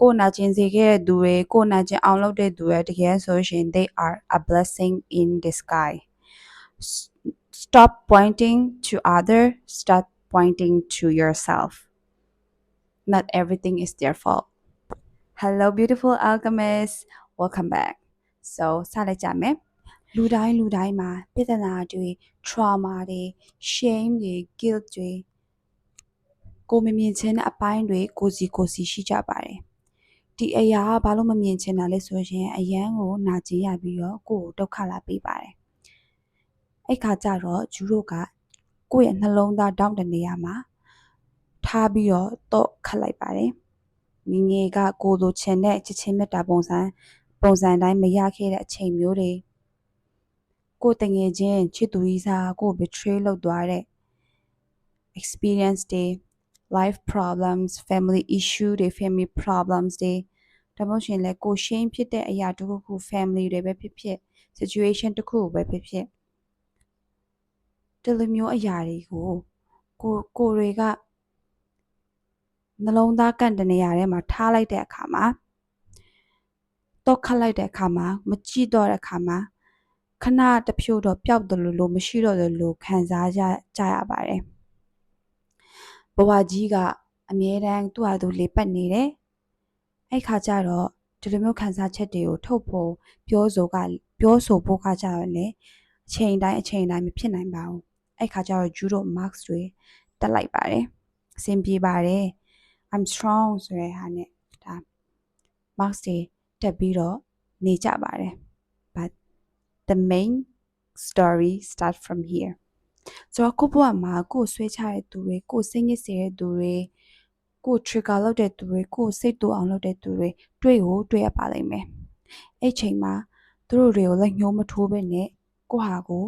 ကိုယ်နာကျင်စေခဲ့တဲ့သူတွေကိုယ်နာကျင်အောင်လုပ်တဲ့သူတွေတကယ်ဆိုရှင် they are a blessing in disguise S- stop pointing to other start pointing to yourself not everything is their fault hello beautiful alchemist welcome back so စလိုက်ကြမယ်လူတိုင်းလူတိုင်းမှာပြဿနာတွေ trauma တွေ shame တွေ guilt တွေကိုမမြင်ချင်းတဲ့အပိုင်းတွေကိုစီကိုစီရှိကြပါတယ် ဒီအရာကဘာလို့မမြင်ချင်တာလဲဆိုရင်အယမ်းကိုနာကျင်ရပြီးတော့ကိုယ့်ကိုဒုက္ခလာပေးပါတယ်အဲ့ခါကျတော့ဂျူတို့ကကိုယ့်ရဲ့နှလုံးသားတောင့်တနေရမှာထားပြီးတော့တော့ခတ်လိုက်ပါတယ်ငယ်ငယ်ကကိုလိုချင်တဲ့ချစ်ချင်းမြတ်တာပုံစံပုံစံတိုင်းမရခဲ့တဲ့အချိန်မျိုးတွေကိုတငယ်ချင်းချစ်သူကြီးစားကို betray လုပ်သွားတဲ့ experience တွေ life problems family issue တွေ family problems တွေ ဒါမှမဟုတ်ရှင်လဲကိုရှင်းဖြစ်တဲ့အရာတစ်ခုခု family တွေပဲဖြစ်ဖြစ် situation တစ်ခုပဲဖြစ်ဖြစ်ဒီလိုမျိုးအရာတွေကိုကိုကိုတွေကနှလုံးသားကန့်တနေရာထဲမှာထားလိုက်တဲ့အခါမှာတော့ခတ်လိုက်တဲ့အခါမှာမကြည့်တော့တဲ့အခါမှာခဏတစ်ဖြုတ်တော့ပျောက်တယ်လို့လို့မရှိတော့တယ်လို့ခံစားကြကြရပါတယ်ဘဝကြီးကအမြဲတမ်းသူ့ဟာသူလေပတ်နေတယ် အဲ့ခါကျတော့ဒီလိုမျိုးခံစားချက်တွေကိုထုတ်ဖို့ပြောဆိုကပြောဆိုဖို့ကကြတော့လေအချိန်တိုင်းအချိန်တိုင်းမဖြစ်နိုင်ပါဘူးအဲ့ခါကျတော့ဂျူးတို့ marks တွေတက်လိုက်ပါတယ်အဆင်ပြေပါတယ် I'm strong ဆိုတဲ့ဟာနဲ့ဒါ marks တွေတက်ပြီးတော့နေကြပါတယ် but the main story start from here ဆိုတော့ကိုယ့်ဘဝမှာကိုယ်ဆွဲချတဲ့သူတွေကိုယ်စိတ်ညစ်စေတဲ့သူတွေ ကိုယ် trigger လုပ်တဲ့သူတွေကိုယ်စိတ်တူအောင်လုပ်တဲ့သူတွေတွေ့ကိုတွေ့ရပါလိမ့်မယ်အဲ့ချိန်မှာသူတို့တွေကိုလက်ညှိုးမထိုးဘဲနဲ့ကိုယ့်ဟာကို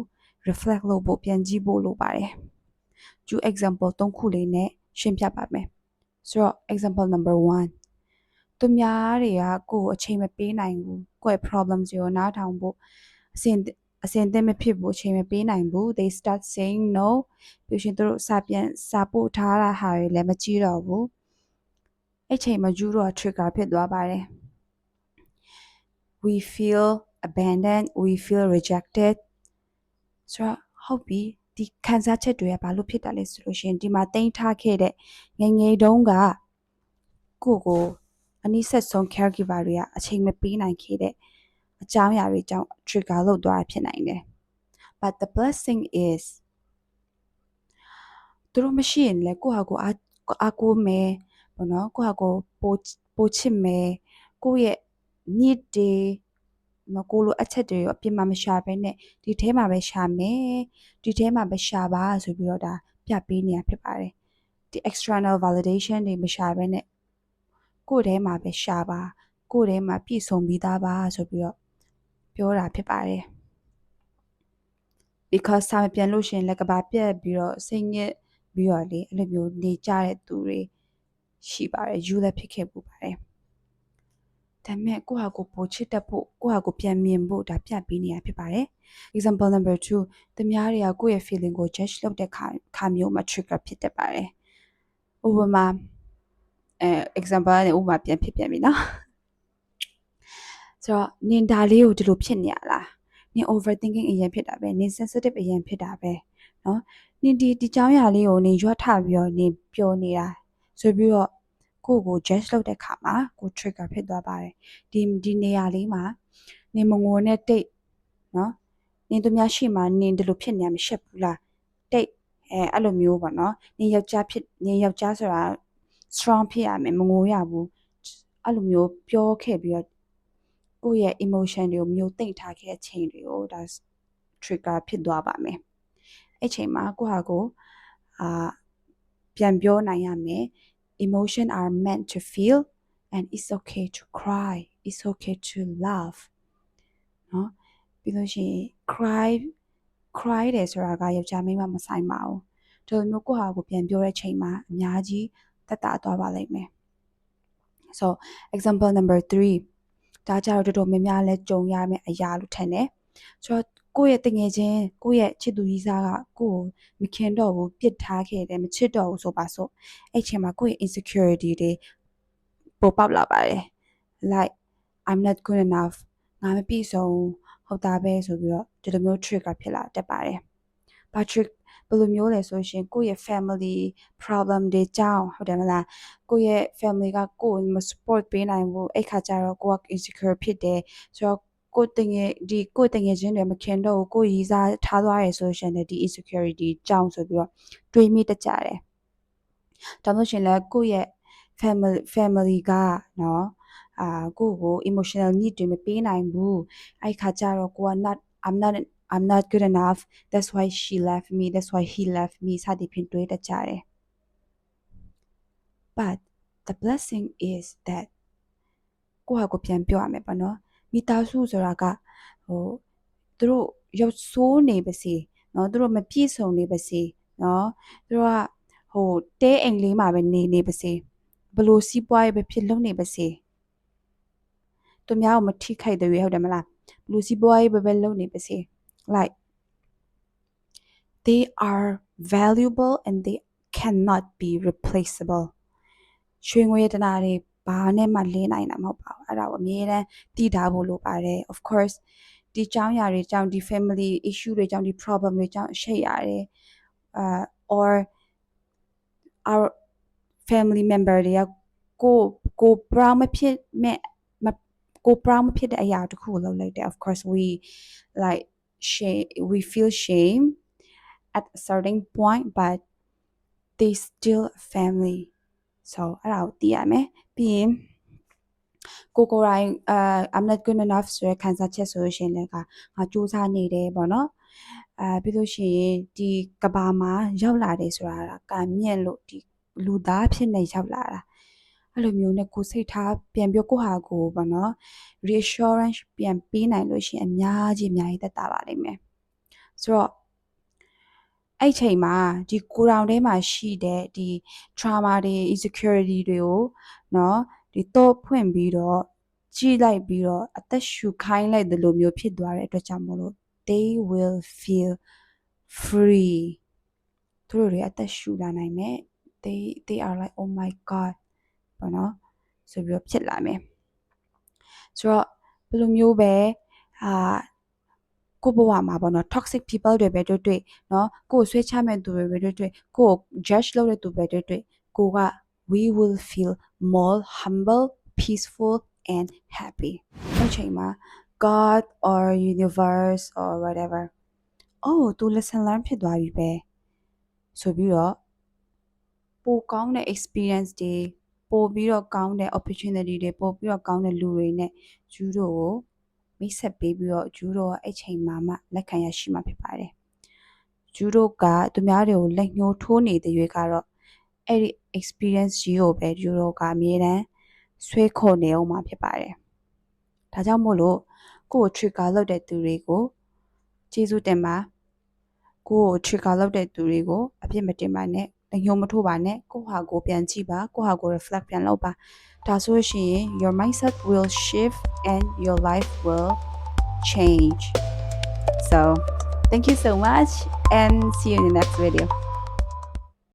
reflect လုပ်ဖို့ပြန်ကြည့်ဖို့လိုပါတယ်ကျူ example ၃ခုလေးနဲ့ရှင်းပြပါမယ်ဆိုတော့ example number 1သူများတွေကကိုယ်ကိုအချိန်မပေးနိုင်ဘူးကိုယ့်ရဲ့ problems တွေကိုနားထောင်ဖို့အစဉ်အစဉ်သင့်မဖြစ်ဘူးအချိန်မပေးနိုင်ဘူး they start saying no ပြီးရှင်သူတို့စာပြန်စာပို့ထားတာဟာတွေလည်းမကြည့်တော့ဘူး အဲ့ချိန်မှာယူတော့ trigger ဖြစ်သွားပါတယ် we feel abandoned we feel rejected ဆိုတော့ဟုတ်ပြီဒီခံစားချက်တွေကဘာလို့ဖြစ်တာလဲဆိုလို့ရှိရင်ဒီမှာတင်ထားခဲ့တဲ့ငငယ်တုန်းကကိုကိုအနည်းဆက်ဆုံး caregiver တွေကအချိန်မပေးနိုင်ခဲ့တဲ့အကြောင်းအရာတွေကြောင့် trigger လုပ်သွားတာဖြစ်နိုင်တယ် but the blessing is သူတို့မရှိရင်လည်းကိုယ့်ဟာကိုယ်အားအားကိုးမယ် ပေါ့နော်ကိုယ့်ဟာကိုယ်ပိုပိုချစ်မယ်ကိုယ့်ရဲ့ညစ်တွေမကိုလိုအချက်တွေရောအပြင်မှာမရှာဘဲနဲ့ဒီထဲမှာပဲရှာမယ်ဒီထဲမှာပဲရှာပါဆိုပြီးတော့ဒါပြပေးနေရဖြစ်ပါတယ်ဒီ external validation တွေမရှာဘဲနဲ့ကိုယ့်ထဲမှာပဲရှာပါကိုယ့်ထဲမှာပြည့်စုံပြီးသားပါဆိုပြီးတော့ပြောတာဖြစ်ပါတယ် because စာမပြန်လို့ရှိရင်လက်ကဘာပြက်ပြီးတော့စိတ်ညစ်ပြီးတော့လေအဲ့လိုမျိုးနေကြတဲ့သူတွေ ရှိပါတယ်ယူလည်းဖြစ်ခဲ့ပူပါတယ်ဒါပေမဲ့ကိုယ့်ဟာကိုယ်ပိုချစ်တတ်ဖို့ကိုယ့်ဟာကိုယ်ပြန်မြင်ဖို့ဒါပြပေးနေတာဖြစ်ပါတယ်။ Example number 2သူများတွေကကိုယ့်ရဲ့ feeling ကို judge လုပ်တဲ့ခါခါမျိုးမှာ trigger ဖြစ်တတ်ပါတယ်။ဥပမာအဲ example နဲ့ဥပမာပြန်ဖြစ်ပြန်ပြီနော်။ဆိုတော့နင်ဒါလေးကိုဒီလိုဖြစ်နေရလား။နင် overthinking အရင်ဖြစ်တာပဲ။နင် sensitive အရင်ဖြစ်တာပဲ။နော်။နင်ဒီဒီကြောင်းရာလေးကိုနင်ရွတ်ထပြီးတော့နင်ပြောနေတာ။ ဆိုပြီးတော့ကိုကို judge လုပ်တဲ့ခါမှာကို trigger ဖြစ်သွားပါတယ်ဒီဒီနေရာလေးမှာနေမငိုနဲ့တိတ်နော်နင်တို့များရှိမှနင်ဒီလိုဖြစ်နေမှာရှက်ဘူးလားတိတ်အဲအဲ့လိုမျိုးပေါ့နော်နင်ယောက်ျားဖြစ်နင်ယောက်ျားဆိုတာ strong ဖြစ်ရမယ်မငိုရဘူးအဲ့လိုမျိုးပြောခဲ့ပြီးတော့ကိုယ့်ရဲ့ emotion တွေကိုမျိုးသိမ့်ထားခဲ့တဲ့ချိန်တွေကိုဒါ trigger ဖြစ်သွားပါမယ်အဲ့ချိန်မှာကိုဟာကိုအာ ပြန်ပြောနိုင်ရမယ် emotion are meant to feel and it's okay to cry it's okay to laugh နော်ပြီးလို့ရှိရင် cry cry တယ်ဆိုတာကယောက်ျားမိန်းမမဆိုင်ပါဘူးဒီလိုမျိုးကိုယ့်ဟာကိုပြန်ပြောတဲ့ချိန်မှာအများကြီးသက်သာသွားပါလိမ့်မယ် so example number 3ဒါကြတော့တော်တော်များများလဲကြုံရမယ့်အရာလို့ထင်တယ်ဆိုတော့ ကိုယ့်ရဲ့တငယ်ချင်းကိုယ့်ရဲ့ချစ်သူကြီးစားကကိုယ့်ကိုမခင်တော့ဘူးပြစ်ထားခဲ့တယ်မချစ်တော့ဘူးဆိုပါစို့အဲ့ချိန်မှာကိုယ့်ရဲ့ insecurity တွေပိုပေါက်လာပါတယ် like I'm not good enough ငါမပြည့်စုံဘူးဟုတ်တာပဲဆိုပြီးတော့ဒီလိုမျိုး trick ကဖြစ်လာတတ်ပါတယ်။ဘာ trick ဘယ်လိုမျိုးလဲဆိုရှင်ကိုယ့်ရဲ့ family problem တွေကြောင့်ဟုတ်တယ်မလားကိုယ့်ရဲ့ family ကကိုယ့်ကိုမ support ပေးနိုင်ဘူးအဲ့ခါကျတော့ကိုက insecure ဖြစ်တယ်ဆိုတော့ ကိုယ်တငယ်ဒီကိုယ်တငယ်ချင်းတွေမခင်တော့ဘူးကိုယ်ရည်စားထားသွားရဆိုရှင်လည်းဒီ insecurity ကြောင့်ဆိုပြီးတော့တွေးမိတတ်ကြတယ်။ဒါမှမဟုတ်ရှင်လည်းကိုယ့်ရဲ့ family family ကနော်အာကိုယ့်ကို emotional need တွေမပေးနိုင်ဘူးအဲ့ခါကျတော့ကိုက not I'm not I'm not good enough that's why she left me that's why he left me စသည်ဖြင့်တွေးတတ်ကြတယ် but the blessing is that ကိုယ့်ဟာကိုပြန်ပြောရမယ်ပေါ့နော် မိသားစုဆိုတာကဟိုသူတို့ရုပ်ဆိုးနေပါစေနော်သူတို့မပြည့်စုံနေပါစေနော်သူတို့ကဟိုတဲအိမ်လေးမှာပဲနေနေပါစေဘလို့စီးပွားရေးပဲဖြစ်လုပ်နေပါစေသူများကိုမထိခိုက်တဲ့ရွေးဟုတ်တယ်မလားဘလို့စီးပွားရေးပဲပဲလုပ်နေပါစေ like they are valuable and they cannot be replaceable ရွှေငွေတနာတွေ ဘာနဲ့မှလင်းနိုင်တာမဟုတ်ပါဘူးအဲ့ဒါကိုအမြဲတမ်းတည်ထားဖို့လိုပါတယ် of course ဒီအကြောင်းအရာတွေကြောင့်ဒီ family issue တွေကြောင့်ဒီ problem တွေကြောင့်ရှက်ရတယ်အာ or our family member တွေကကိုကို proud မဖြစ်မဲ့မကို proud မဖြစ်တဲ့အရာတစ်ခုကိုလုပ်လိုက်တယ် of course we like shame we feel shame at a certain point but they still a family so အဲ့ဒါကိုသိရမယ် ပြီးရင်ကိုကိုရိုင်းအာ I'm not good enough ဆိုရယ်ခံစားချက်ဆိုလို့ရှိရင်လည်းကငါစူးစမ်းနေတယ်ပေါ့နော်အဲပြီးလို့ရှိရင်ဒီကဘာမှာရောက်လာတယ်ဆိုတာကမြင့်လို့ဒီလူသားဖြစ်နေရောက်လာတာအဲ့လိုမျိုးနဲ့ကိုစိတ်ထားပြန်ပြောကိုဟာကိုပေါ့နော် reassurance ပြန်ပေးနိုင်လို့ရှိရင်အများကြီးအများကြီးသက်သာပါလိမ့်မယ်ဆိုတော့ အဲ့ချိန်မှာဒီကိုရောင်ထဲမှာရှိတဲ့ဒီ trauma တွေ insecurity တွေကိုเนาะဒီတော့ဖွင့်ပြီးတော့ကြည့်လိုက်ပြီးတော့အသက်ရှူခိုင်းလိုက်တယ်လို့မျိုးဖြစ်သွားတဲ့အတွက်ကြောင့်မို့လို့ they will feel free သူတို့တွေအသက်ရှူလာနိုင်မယ် they they are like oh my god ပေါ့နော်ဆိုပြီးတော့ဖြစ်လာမယ်ဆိုတော့ဘယ်လိုမျိုးပဲအာ ကိုဘဝမှာပေါ့နော် toxic people တွေပဲတွေ့တွေ့နော်ကိုဆွဲချမဲ့သူတွေပဲတွေ့တွေ့ကို judge လုပ်တဲ့သူပဲတွေ့တွေ့ကိုက we will feel more humble peaceful and happy အချိန်မှာ god or universe or whatever အော်သူ lesson learn ဖြစ်သွားပြီပဲဆိုပြီးတော့ပိုကောင်းတဲ့ experience တွေပိုပြီးတော့ကောင်းတဲ့ opportunity တွေပိုပြီးတော့ကောင်းတဲ့လူတွေနဲ့ you တို့ကို မိတ်ဆက်ပေးပြီးတော့ဂျူးတို့ကအဲ့ချိန်မှာမှလက်ခံရရှိမှာဖြစ်ပါတယ်ဂျူးတို့ကသူများတွေကိုလက်ညှိုးထိုးနေတဲ့ရွေးကတော့အဲ့ဒီ experience ကြီးကိုပဲဂျူးတို့ကအမြဲတမ်းဆွဲခေါ်နေအောင်မှာဖြစ်ပါတယ်ဒါကြောင့်မို့လို့ကိုယ့်ကို trigger လုပ်တဲ့သူတွေကိုကျေးဇူးတင်ပါကိုယ့်ကို trigger လုပ်တဲ့သူတွေကိုအပြစ်မတင်ပါနဲ့ လက်ညှိုးမထိုးပါနဲ့ကိုယ့်ဟာကိုယ်ပြန်ကြည့်ပါကိုယ့်ဟာကိုယ် reflect ပြန်လုပ်ပါဒါဆိုရှင် your mindset will shift and your life will change so thank you so much and see you in the next video